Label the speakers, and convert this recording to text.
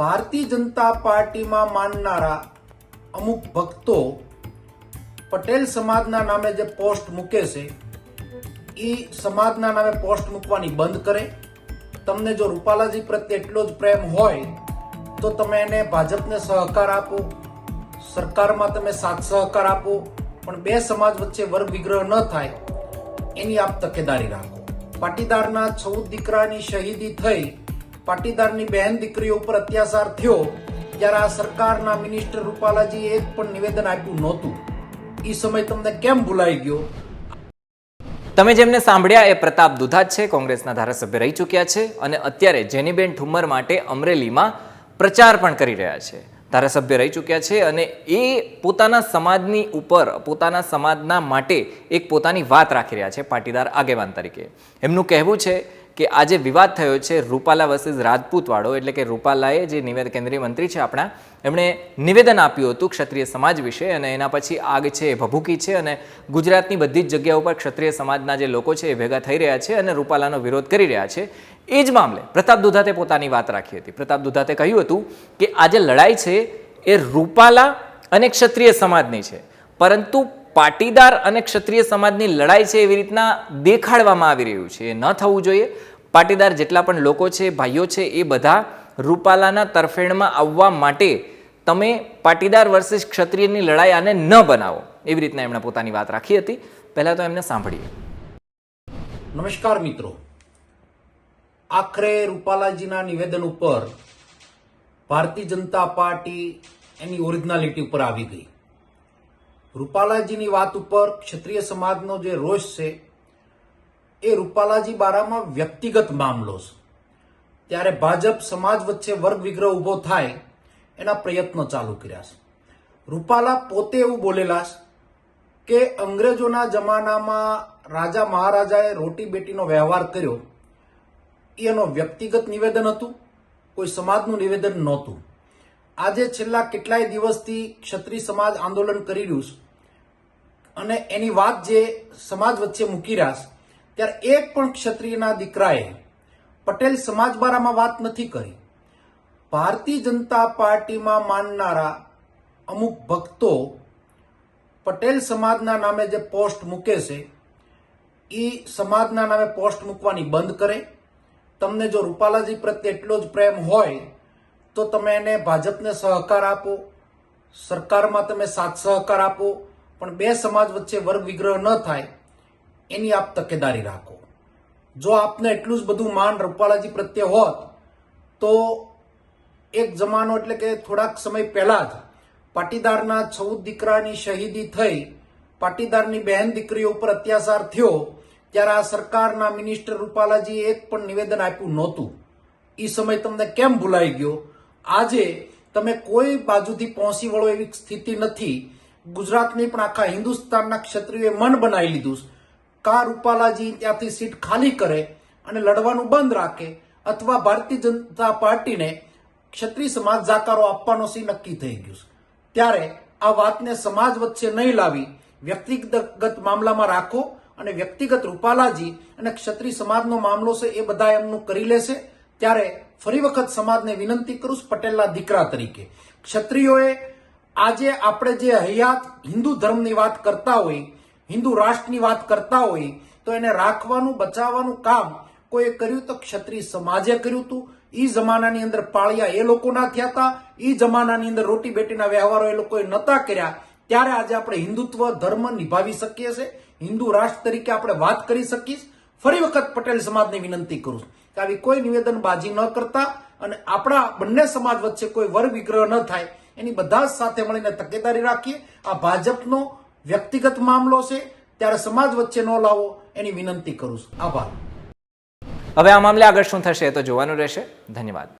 Speaker 1: ભારતીય જનતા પાર્ટીમાં માનનારા અમુક ભક્તો પટેલ સમાજના નામે જે પોસ્ટ મૂકે છે, એ સમાજના નામે પોસ્ટ મૂકવાની બંધ કરે. તમને જો રૂપાલાજી પ્રત્યે એટલો જ પ્રેમ હોય, તો તમે એને ભાજપને સહકાર આપો, સરકારમાં તમે સાથ સહકાર આપો, પણ બે સમાજ વચ્ચે વર્ગ વિગ્રહ ન થાય, એની આપ તકેદારી રાખો. પાટીદારના ચૌદ દીકરાની શહીદી થઈ પાટીદારની બહેન દીકરીઓ ઉપર અત્યાચાર થયો, ત્યારે આ સરકારના મિનિસ્ટર રૂપાલાજી એક પણ નિવેદન આપ્યું નહોતું. એ સમય તમને કેમ ભૂલાઈ ગયો?
Speaker 2: તમે જેમને સાંભળ્યા એ પ્રતાપ દુધાત છે, કોંગ્રેસના ધારાસભ્ય રહી ચૂક્યા છે અને અત્યારે જેનીબેન ઠુમ્મર માટે અમરેલીમાં પ્રચાર પણ કરી રહ્યા છે. ધારાસભ્ય રહી ચૂક્યા છે અને એ પોતાના સમાજની ઉપર, પોતાના સમાજના માટે એક પોતાની વાત રાખી રહ્યા છે પાટીદાર આગેવાન તરીકે. એમનું કહેવું છે કે આજે વિવાદ થયો છે રૂપાલા વર્સિસ રાજપૂતવાળો, એટલે કે રૂપાલાએ જે નિવેદ કેન્દ્રીય મંત્રી છે આપણા, એમણે નિવેદન આપ્યું હતું ક્ષત્રિય સમાજ વિશે અને એના પછી આગ છે એ ભભૂકી છે અને ગુજરાતની બધી જ જગ્યાઓ પર ક્ષત્રિય સમાજના જે લોકો છે એ ભેગા થઈ રહ્યા છે અને રૂપાલાનો વિરોધ કરી રહ્યા છે. એ જ મામલે પ્રતાપ દુધાતે પોતાની વાત રાખી હતી. પ્રતાપ દુધાતે કહ્યું હતું કે આ જે લડાઈ છે એ રૂપાલા અને ક્ષત્રિય સમાજની છે. પરંતુ પાટીદાર અને ક્ષત્રિય સમાજની લડાઈ છે એવી રીતના દેખાડવામાં આવી રહ્યું છે. એ ન થવું જોઈએ. પાટીદાર જેટલા પણ લોકો છે, ભાઈઓ છે, એ બધા રૂપાલાના તરફેણમાં આવવા માટે તમે પાટીદાર વર્સિસ ક્ષત્રિયની લડાઈ આને ન બનાવો. એવી રીતના એમણે પોતાની વાત રાખી હતી. પહેલાં તો એમને સાંભળીએ.
Speaker 1: નમસ્કાર મિત્રો. આખરે રૂપાલાજીના નિવેદન ઉપર ભારતીય જનતા પાર્ટી એની ઓરિજિનાલિટી ઉપર આવી ગઈ. રૂપાલાજીની વાત ઉપર ક્ષત્રિય સમાજનો જે રોષ છે એ રૂપાલાજી બારામાં વ્યક્તિગત મામલો છે. ત્યારે ભાજપ સમાજ વચ્ચે વર્ગ વિગ્રહ ઊભો થાય એના પ્રયત્નો ચાલુ કર્યા છે. રૂપાલા પોતે એવું બોલેલા છે કે અંગ્રેજોના જમાનામાં રાજા મહારાજાએ રોટી બેટીનો વ્યવહાર કર્યો. એનો વ્યક્તિગત નિવેદન હતું, કોઈ સમાજનું નિવેદન નહોતું. આજે છેલ્લા કેટલાય દિવસથી ક્ષત્રિય સમાજ આંદોલન કરી રહ્યું છે. અને એની વાત જે સમાજ વચ્ચે મૂકી રહ્યા છે ત્યારે એક પણ ક્ષત્રિયના દીકરાએ પટેલ સમાજ બારામાં વાત નથી કરી. ભારતીય જનતા પાર્ટીમાં માનનારા અમુક ભક્તો પટેલ સમાજના નામે જે પોસ્ટ મૂકે છે એ સમાજના નામે પોસ્ટ મૂકવાની બંધ કરે. તમને જો રૂપાલાજી પ્રત્યે એટલો જ પ્રેમ હોય, તો તમે એને ભાજપને સહકાર આપો, સરકારમાં તમે સાથ સહકાર આપો, પણ બે સમાજ વચ્ચે વર્ગ વિગ્રહ ન થાય એની આપ તકેદારી રાખો. જો આપને એટલું જ બધું માન રૂપાલાજી પ્રત્યે હોત, તો એક જમાનો એટલે કે થોડાક સમય પહેલા જ પાટીદારના ચૌદ દીકરાની શહીદી થઈ, પાટીદારની બહેન દીકરીઓ ઉપર અત્યાચાર થયો, ત્યારે આ સરકારના મિનિસ્ટર રૂપાલાજીએ એક પણ નિવેદન આપ્યું નહોતું. એ સમય તમને કેમ ભૂલાઈ ગયો? આજે તમે કોઈ બાજુથી પહોંચી વળો એવી સ્થિતિ નથી. ગુજરાતની પણ આખા હિન્દુસ્તાનના ક્ષત્રિયોએ મન બનાવી લીધું છે. કા રૂપાલાજી ત્યાંથી સીટ ખાલી કરે અને લડવાનું બંધ રાખે અથવા ભારતીય જનતા પાર્ટીને ક્ષત્રિય સમાજ જાકારો આપવાનો સી નક્કી થઈ ગયું ત્યારે આ વાતને સમાજ વચ્ચે નહીં લાવી વ્યક્તિગત મામલામાં રાખો અને વ્યક્તિગત રૂપાલાજી અને ક્ષત્રિય સમાજનો મામલો છે એ બધા એમનું કરી લેશે. ત્યારે ફરી વખત સમાજને વિનંતી કરું છું પટેલના દીકરા તરીકે. ક્ષત્રિયોએ આજે આપણે જે હયાત હિન્દુ ધર્મની વાત કરતા હોય હિન્દુ રાષ્ટ્રની વાત કરતા હોય, તો એને રાખવાનું, બચાવવાનું કામ કોઈએ કર્યું તો ક્ષત્રિય સમાજે કર્યું હતું. ઈ જમાનાની અંદર પાળિયા એ લોકોના થયા હતા. ઈ જમાનાની અંદર રોટી બેટીના વ્યવહારો એ લોકોએ નતા કર્યા. ત્યારે આજે આપણે હિન્દુત્વ, ધર્મ નિભાવી શકીએ છીએ. હિન્દુ રાષ્ટ્ર તરીકે આપણે વાત કરી શકીશ. ફરી વખત પટેલ સમાજને વિનંતી કરું કે આવી કોઈ નિવેદન બાજી ન કરતા અને આપણા બંને સમાજ વચ્ચે કોઈ વર્ગ વિગ્રહ ન થાય. એની બધા સાથે મળીને તકેદારી રાખીએ. આ ભાજપનો વ્યક્તિગત મામલો છે, ત્યારે સમાજ વચ્ચે ન લાવો, એની વિનંતી કરું છું. આભાર.
Speaker 2: હવે આ મામલે આગળ શું થશે એ તો જોવાનું રહેશે. ધન્યવાદ.